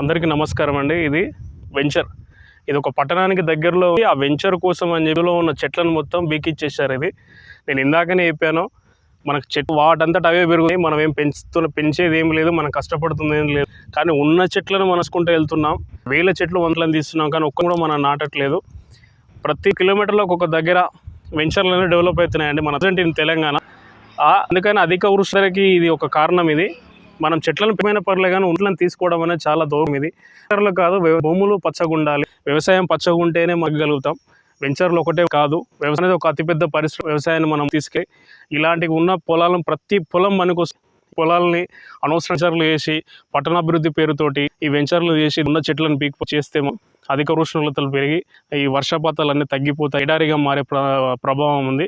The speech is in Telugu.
అందరికీ నమస్కారం అండి. ఇది వెంచర్. ఇది ఒక పట్టణానికి దగ్గరలో ఆ వెంచర్ కోసం అని చెప్పిలో ఉన్న చెట్లను మొత్తం బీకిచ్చేసారు ఇది. నేను ఇందాకనే చెప్పాను మనకు చెట్టు వాటంతట అవే పెరుగుతాయి. మనం ఏం పెంచుతున్న పెంచేది ఏం లేదు. మనం కష్టపడుతుంది ఏం లేదు. కానీ ఉన్న చెట్లను మనసుకుంటూ వెళ్తున్నాం. వేల చెట్లు వందలను తీస్తున్నాం కానీ ఒక్క కూడా మనం నాటట్లేదు. ప్రతి కిలోమీటర్లో ఒక్కొక్క దగ్గర వెంచర్లు డెవలప్ అవుతున్నాయండి మన ప్రజెంట్ తెలంగాణ. అందుకని అధిక వృష్టికి ఇది ఒక కారణం ఇది. మనం చెట్లను పెమైన పర్లే కానీ ఒంట్లను తీసుకోవడం అనేది చాలా దూరం ఇది. వెంచర్లు కాదు భూములు పచ్చగా ఉండాలి వ్యవసాయం పచ్చగా ఉంటేనే మగ్గలుగుతాం వెంచర్లు ఒకటే కాదు వ్యవసాయం అనేది ఒక అతిపెద్ద పరిశ్రమ. వ్యవసాయాన్ని మనం తీసుకెళ్ళి ఇలాంటివి ఉన్న పొలాలను ప్రతి పొలం మనకు పొలాలని అనవసరంచర్లు చేసి పట్టణాభివృద్ధి పేరుతోటి ఈ వెంచర్లు చేసి ఉన్న చెట్లను పీక్ చేస్తే అధిక ఉష్ణోగ్రతలు పెరిగి ఈ వర్షపాతాలు అన్నీ తగ్గిపోతాయి. ఎడారిగా మారే ప్ర ప్రభావం ఉంది.